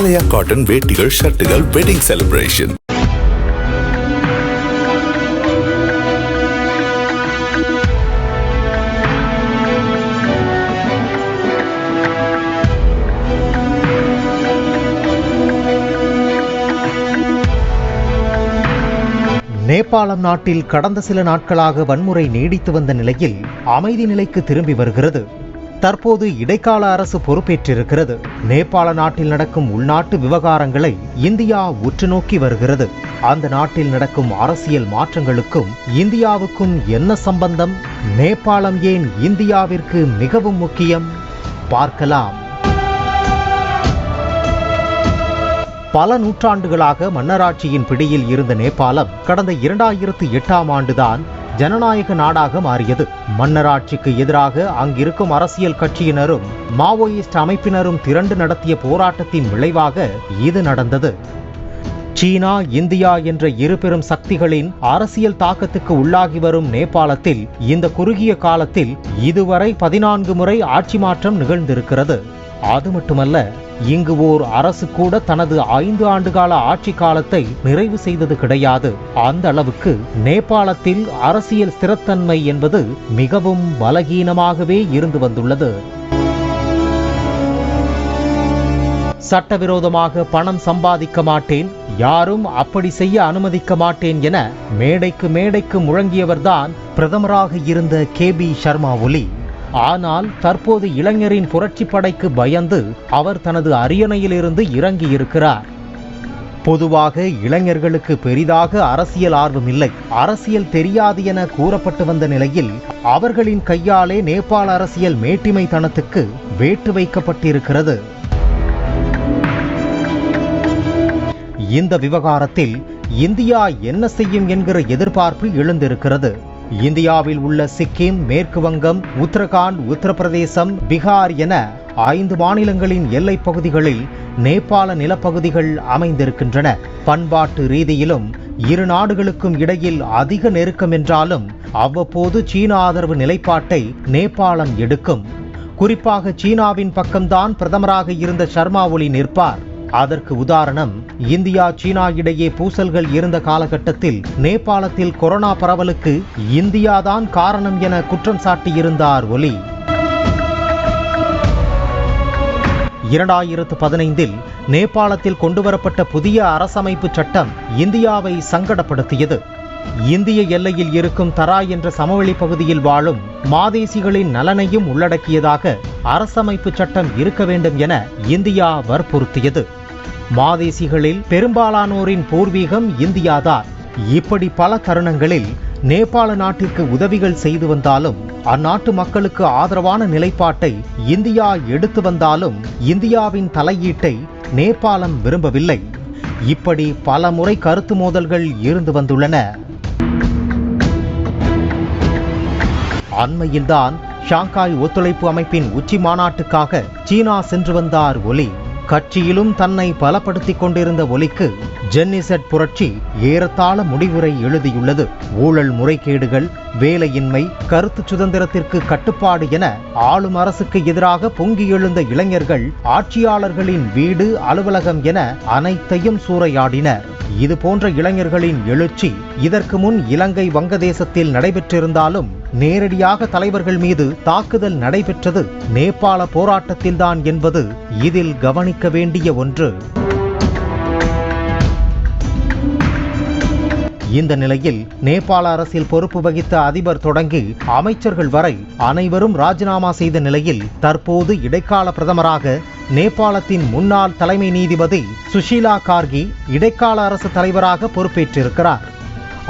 ஆலயா cotton வேட்டிகள் ஷர்ட்டுகள் wedding celebration நேபாளம் நாட்டில் கடந்த சில நாட்களாக வன்முறை நீடித்து வந்த நிலையில் அமைதி நிலைக்கு திரும்பி வருகிறது. தற்போது இடைக்கால அரசு பொறுப்பேற்றிருக்கிறது. நேபாள நாட்டில் நடக்கும் உள்நாட்டு விவகாரங்களை இந்தியா உற்று நோக்கி வருகிறது. அந்த நாட்டில் நடக்கும் அரசியல் மாற்றங்களுக்கும் இந்தியாவுக்கும் என்ன சம்பந்தம்? நேபாளம் ஏன் இந்தியாவிற்கு மிகவும் முக்கியம்? பார்க்கலாம். பல நூற்றாண்டுகளாக மன்னராட்சியின் பிடியில் இருந்த நேபாளம் கடந்த இரண்டாயிரத்து எட்டாம் ஆண்டுதான் ஜனநாயக நாடாக மாறியது. மன்னராட்சிக்கு எதிராக அங்கிருக்கும் அரசியல் கட்சியினரும் மாவோயிஸ்ட் அமைப்பினரும் திரண்டு நடத்திய போராட்டத்தின் விளைவாக இது நடந்தது. சீனா இந்தியா என்ற இரு பெரும் சக்திகளின் அரசியல் தாக்கத்துக்கு உள்ளாகி வரும் நேபாளத்தில் இந்த குறுகிய காலத்தில் இதுவரை பதினான்கு முறை ஆட்சி மாற்றம் நிகழ்ந்திருக்கிறது. அது மட்டுமல்ல இங்கு ஓர் அரசு கூட தனது ஐந்து ஆண்டுகால ஆட்சி காலத்தை நிறைவு செய்தது கிடையாது. அந்த அளவுக்கு நேபாளத்தில் அரசியல் ஸ்திரத்தன்மை என்பது மிகவும் பலகீனமாகவே இருந்து வந்துள்ளது. சட்டவிரோதமாக பணம் சம்பாதிக்க மாட்டேன். யாரும் அப்படி செய்ய அனுமதிக்க மாட்டேன் என மேடைக்கு மேடைக்கு முழங்கியவர்தான் பிரதமராக இருந்த கே பி சர்மா ஒலி. ஆனால் தற்போது இளைஞரின் புரட்சி படைக்கு பயந்து அவர் தனது அரியணையிலிருந்து இறங்கி இருக்கிறார் பொதுவாக இளைஞர்களுக்கு பெரிதாக அரசியல் ஆர்வம் இல்லை. அரசியல் தெரியாது என கூறப்பட்டு வந்த நிலையில் அவர்களின் கையாலே நேபாள அரசியல் மேட்டிமைத்தனத்துக்கு வேட்டு வைக்கப்பட்டிருக்கிறது. இந்த விவகாரத்தில் இந்தியா என்ன செய்யும் என்கிற எதிர்பார்ப்பு எழுந்திருக்கிறது. இந்தியாவில் உள்ள சிக்கிம் மேற்கு வங்கம் உத்தரகாண்ட் உத்தரப்பிரதேசம் பீகார் என ஐந்து மாநிலங்களின் எல்லைப் பகுதிகளில் நேபாள நிலப்பகுதிகள் அமைந்திருக்கின்றன. பண்பாட்டு ரீதியிலும் இரு நாடுகளுக்கும் இடையில் அதிக நெருக்கம் என்றாலும் அவ்வப்போது சீன ஆதரவு நிலைப்பாட்டை நேபாளம் எடுக்கும். குறிப்பாக சீனாவின் பக்கம்தான் பிரதமராக இருந்த சர்மா ஒலி நிற்பார். அதற்கு உதாரணம் இந்தியா சீனா இடையே பூசல்கள் இருந்த காலகட்டத்தில் நேபாளத்தில் கொரோனா பரவலுக்கு இந்தியாதான் காரணம் என குற்றம் சாட்டியிருந்தார் ஒலி. இரண்டாயிரத்து பதினைந்தில் நேபாளத்தில் கொண்டுவரப்பட்ட புதிய அரசமைப்பு சட்டம் இந்தியாவை சங்கடப்படுத்தியது. இந்திய எல்லையில் இருக்கும் தரா என்ற சமவெளி பகுதியில் வாழும் மாதேசிகளின் நலனையும் உள்ளடக்கியதாக அரசமைப்பு சட்டம் இருக்க வேண்டும் என இந்தியா வற்புறுத்தியது. மாதேசிகளில் பெரும்பாலானோரின் பூர்வீகம் இந்தியாதான். இப்படி பல தருணங்களில் நேபாள நாட்டிற்கு உதவிகள் செய்து வந்தாலும் அந்நாட்டு மக்களுக்கு ஆதரவான நிலைப்பாட்டை இந்தியா எடுத்து வந்தாலும் இந்தியாவின் தலையீட்டை நேபாளம் விரும்பவில்லை. இப்படி பல முறை கருத்து மோதல்கள் இருந்து வந்துள்ளன. அண்மையில்தான் ஷாங்காய் ஒத்துழைப்பு அமைப்பின் உச்சி மாநாட்டுக்காக சீனா சென்று வந்தார் ஒலி. கட்சியிலும் தன்னை பலப்படுத்திக் கொண்டிருந்த ஒலிக்கு ஜென்னிசெட் புரட்சி ஏறத்தாழ முடிவுரை எழுதியுள்ளது. ஊழல் முறைகேடுகள் வேலையின்மை கருத்து சுதந்திரத்திற்கு கட்டுப்பாடு என ஆளும் அரசுக்கு எதிராக பொங்கி எழுந்த இளைஞர்கள் ஆட்சியாளர்களின் வீடு அலுவலகம் என அனைத்தையும் சூறையாடினர். இது போன்ற இளைஞர்களின் எழுச்சி இதற்கு முன் இலங்கை வங்கதேசத்தில் நடைபெற்றிருந்தாலும் நேரடியாக தலைவர்கள் மீது தாக்குதல் நடைபெற்றது. நேபாள போராட்டத்தில்தான் என்பது இதில் கவனிக்க வேண்டிய ஒன்று. இந்த நிலையில் நேபாள அரசில் பொறுப்பு வகித்த அதிபர் தொடங்கி அமைச்சர்கள் வரை அனைவரும் ராஜினாமா செய்த நிலையில் தற்போது இடைக்கால பிரதமராக நேபாளத்தின் முன்னாள் தலைமை நீதிபதி சுஷீலா கார்கி இடைக்கால அரசு தலைவராக பொறுப்பேற்றிருக்கிறார்.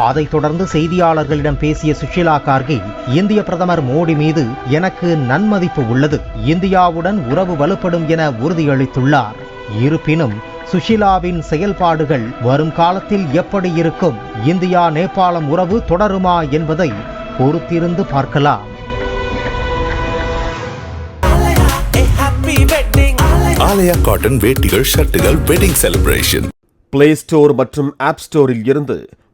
அதைத் தொடர்ந்து செய்தியாளர்களிடம் பேசிய சுஷீலா கார்கி இந்திய பிரதமர் மோடி மீது எனக்கு நன்மதிப்பு உள்ளது. இந்தியாவுடன் உறவு வலுப்படும் என உறுதியளித்துள்ளார். இருப்பினும் சுஷிலாவின் செயல்பாடுகள் வரும் காலத்தில் எப்படி இருக்கும்? இந்தியா நேபாளம் உறவு தொடருமா என்பதை பொறுத்திருந்து பார்க்கலாம். ஆலயா காட்டன் வேட்டிகள் ஷர்ட்டுகள் வெட்டிங் செலிப்ரேஷன் பிளே ஸ்டோர் மற்றும் ஆப் ஸ்டோரில் இருந்து